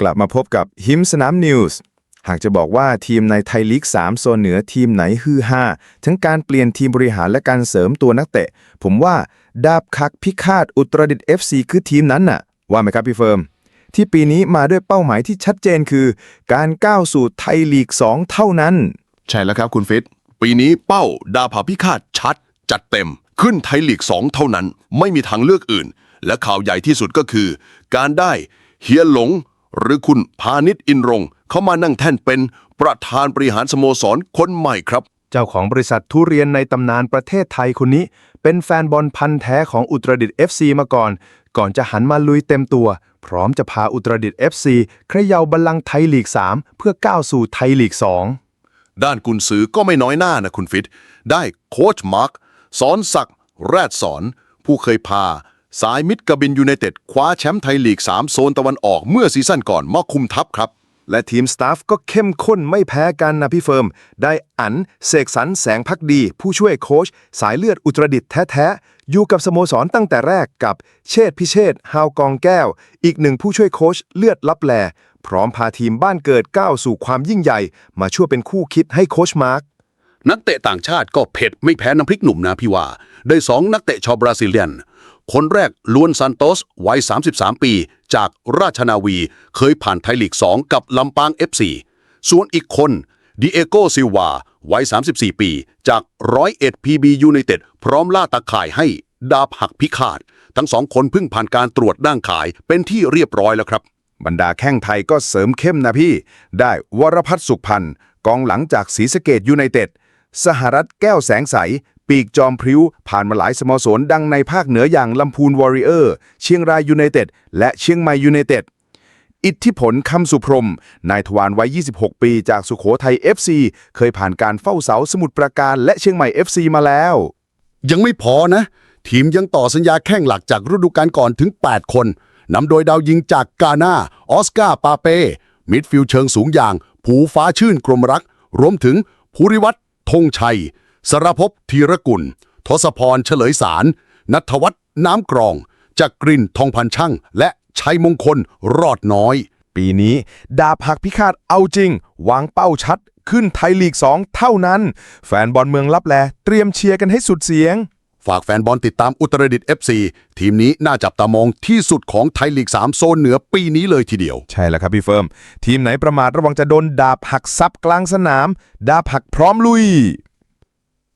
กลับมาพบกับหิมสนามนิวส์หากจะบอกว่าทีมในไทยลีก 3 โซนเหนือทีมไหนฮือฮาทั้งการเปลี่ยนทีมบริหารและการเสริมตัวนักเตะ ผมว่าดาบคักพิฆาตอุตรดิตถ์ FC คือทีมนั้นน่ะ ว่าไหมครับพี่เฟิร์ม ที่ปีนี้มาด้วยเป้าหมายที่ชัดเจนคือ การก้าวสู่ไทยลีก 2 เท่านั้น ใช่แล้วครับคุณฟิตปีนี้เป้าดาภาพิฆาตชัด จัดเต็ม ขึ้นไทยลีก 2 เท่านั้น ไม่มีทางเลือกอื่น และข่าวใหญ่ที่สุดก็คือ การได้เฮียหลง หรือคุณพาณิชย์อินรงค์เข้ามานั่งแท่นเป็นประธานบริหารสโมสรคนใหม่ครับ เจ้าของบริษัททุเรียนในตำนานประเทศไทยคนนี้ เป็นแฟนบอลพันธุ์แท้ของอุตรดิตถ์ FC มาก่อน ก่อนจะหันมาลุยเต็มตัว พร้อมจะพาอุตรดิตถ์ FC เขย่าบัลลังก์ไทยลีก 3 เพื่อก้าวสู่ไทยลีก 2 ด้านกุนซือก็ไม่น้อยหน้านะคุณฟิต ได้โค้ชมาร์คสอนศักดิ์แรดสอน ผู้เคยพา สายมิตรกบินยูไนเต็ดคว้าแชมป์ไทยลีก 3 โซนตะวันออกเมื่อซีซั่นก่อนมาคุมทัพครับ และทีมสตาฟก็เข้มข้นไม่แพ้กันนะพี่เฟิร์ม ได้อันเสกสรรแสงพักดี ผู้ช่วยโค้ชสายเลือดอุตรดิตแท้ๆ อยู่กับสโมสรตั้งแต่แรกกับเชษพิเชษฮาวกองแก้ว อีกหนึ่งผู้ช่วยโค้ชเลือดลับแล พร้อมพาทีมบ้านเกิดก้าวสู่ความยิ่งใหญ่ มาช่วยเป็นคู่คิดให้โค้ชมาร์ค นักเตะต่างชาติก็เผ็ดไม่แพ้น้ำพริกหนุ่มนะพี่ว่า ได้สองนักเตะชาวบราซิเลียน คนแรกลวนซันโตสวัย 33 ปี จากราชนาวี เคยผ่านไทยลีก 2 กับลำปาง FC ส่วนอีกคนดิเอโกซิลวาวัย 34 ปี จากร้อยเอ็ดพีบียูไนเต็ดพร้อมล่าตาข่ายให้ดาบหักพิฆาต ทั้งสองคนเพิ่งผ่านการตรวจร่างกายเป็นที่เรียบร้อยแล้วครับ บรรดาแข้งไทยก็เสริมเข้มนะพี่ ได้วรพัฒน์สุขพันธ์กองหลังจากศรีสะเกดยูไนเต็ด สหรัฐแก้วแสงใส ปีกจอมพริ้ว ผ่านมาหลายสโมสรดังในภาคเหนืออย่างลำพูนวอริเออร์ เชียงรายยูไนเต็ด และเชียงใหม่ยูไนเต็ด อิทธิผลคำสุพรม นายทวารวัย 26 ปีจากสุโขทัย FC เคยผ่านการเฝ้าเสาสมุทรปราการและเชียงใหม่ FC มาแล้ว ยังไม่พอนะ ทีมยังต่อสัญญาแข้งหลักจากฤดูกาลก่อนถึง 8 คนนำโดยดาวยิงจากกาหน้าออสการ์ปาเป้มิดฟิลด์เชิงสูงอย่าง ผูฟ้าชื่นกรมรัก รวมถึงภูริวัตร ธงชัย สรภพธีรกุล ทศพรเฉลยสาร นัทวัฒน์น้ำกรอง จักกรินทองพันช่าง และชัยมงคลรอดน้อย ปีนี้ดาบหักพิฆาตเอาจริง วางเป้าชัด ขึ้นไทยลีก 2 เท่านั้น แฟนบอลเมืองลับแลเตรียมเชียร์กันให้สุดเสียง ฝากแฟนบอลติดตามอุตรดิตถ์ FC ทีมนี้น่าจับตามองที่สุดของไทยลีก 3 โซนเหนือปีนี้เลยทีเดียว ใช่แล้วครับพี่เฟิร์ม ทีมไหนประมาทระวังจะโดนดาบหักซับกลางสนาม ดาบหักพร้อมลุย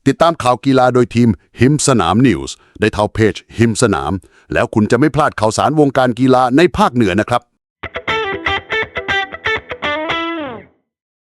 ติดตามข่าวกีฬาโดยทีมหิมสนามนิวส์ได้เท่าเพจหิมสนาม แล้วคุณจะไม่พลาดข่าวสารวงการกีฬาในภาคเหนือนะครับ